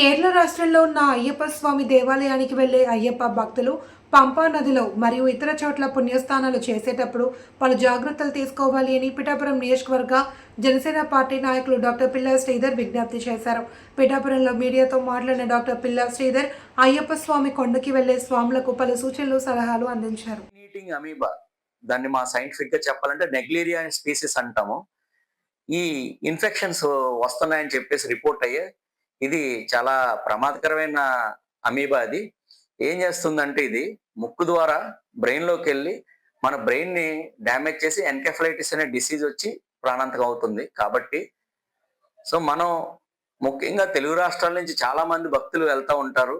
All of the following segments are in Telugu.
కేరళ రాష్ట్రంలో ఉన్న అయ్యప్ప స్వామి దేవాలయానికి వెళ్ళే అయ్యప్ప భక్తులు పంపా నదిలో మరియు ఇతర చోట్ల పుణ్యస్థానాలు చేసేటప్పుడు పలు జాగ్రత్తలు తీసుకోవాలి అని పిఠాపురం నియోజకవర్గ జనసేన పార్టీ నాయకులు డాక్టర్ పిల్లా శ్రీధర్ విజ్ఞప్తి చేశారు. పిఠాపురంలో మీడియాతో మాట్లాడిన డాక్టర్ పిల్లా శ్రీధర్ అయ్యప్ప స్వామి కొండకి వెళ్ళే స్వాములకు పలు సూచనలు సలహాలు అందించారు. అమీబా దాన్ని మా సైంటిఫిక్గా చెప్పాలంటే నెగ్లేరియా స్పీసీస్ అంటాము. ఈ ఇన్ఫెక్షన్స్ వస్తున్నాయని చెప్పేసి రిపోర్ట్ అయ్యే ఇది చాలా ప్రమాదకరమైన అమీబా అది. ఏం చేస్తుందంటే ఇది ముక్కు ద్వారా బ్రెయిన్లోకి వెళ్ళి మన బ్రెయిన్ని డ్యామేజ్ చేసి ఎన్కెఫలైటిస్ అనే డిసీజ్ వచ్చి ప్రాణాంతకం అవుతుంది. కాబట్టి సో మనం ముఖ్యంగా తెలుగు రాష్ట్రాల నుంచి చాలా మంది భక్తులు వెళ్తూ ఉంటారు.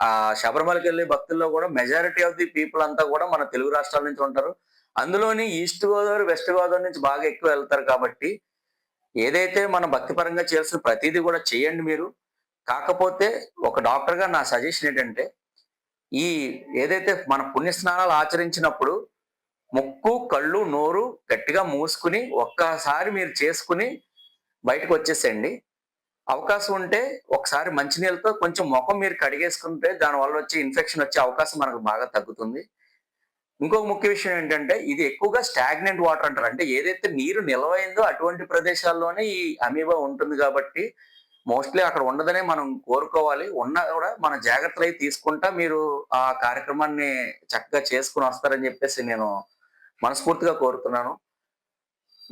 ఆ శబరిమలకి వెళ్ళే భక్తుల్లో కూడా మెజారిటీ ఆఫ్ ది పీపుల్ అంతా కూడా మన తెలుగు రాష్ట్రాల నుంచి ఉంటారు. అందులోని ఈస్ట్ గోదావరి వెస్ట్ గోదావరి నుంచి బాగా ఎక్కువ వెళ్తారు కాబట్టి ఏదైతే మన భక్తిపరంగా చేయాల్సిన ప్రతిదీ కూడా చేయండి మీరు. కాకపోతే ఒక డాక్టర్గా నా సజెషన్ ఏంటంటే ఈ ఏదైతే మన పుణ్య స్నానాలు ఆచరించినప్పుడు ముక్కు కళ్ళు నోరు గట్టిగా మూసుకుని ఒక్కసారి మీరు చేసుకుని బయటకు వచ్చేసేయండి. అవకాశం ఉంటే ఒకసారి మంచినీళ్ళతో కొంచెం ముఖం మీరు కడిగేసుకుంటే దానివల్ల వచ్చే ఇన్ఫెక్షన్ వచ్చే అవకాశం మనకు బాగా తగ్గుతుంది. ఇంకొక ముఖ్య విషయం ఏంటంటే ఇది ఎక్కువగా స్టాగ్నెంట్ వాటర్ అంటారు. అంటే ఏదైతే నీరు నిలవైందో అటువంటి ప్రదేశాల్లోనే ఈ అమీబా ఉంటుంది కాబట్టి మోస్ట్లీ అక్కడ ఉండదనే మనం కోరుకోవాలి. ఉన్నా కూడా మన జాగ్రత్తలు అయి తీసుకుంటా మీరు ఆ కార్యక్రమాన్ని చక్కగా చేసుకుని వస్తారని చెప్పేసి నేను మనస్ఫూర్తిగా కోరుతున్నాను.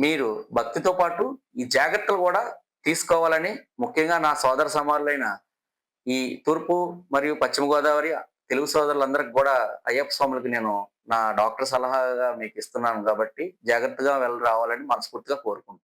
మీరు భక్తితో పాటు ఈ జాగ్రత్తలు కూడా తీసుకోవాలని ముఖ్యంగా నా సోదర సమానులైన ఈ తూర్పు మరియు పశ్చిమ గోదావరి తెలుగు సోదరులందరికి కూడా అయ్యప్ప స్వాములకి నేను నా డాక్టర్ సలహాగా మీకు ఇస్తున్నాను కాబట్టి జాగ్రత్తగా వెళ్ళి రావాలని మనస్ఫూర్తిగా కోరుకుంటున్నాను.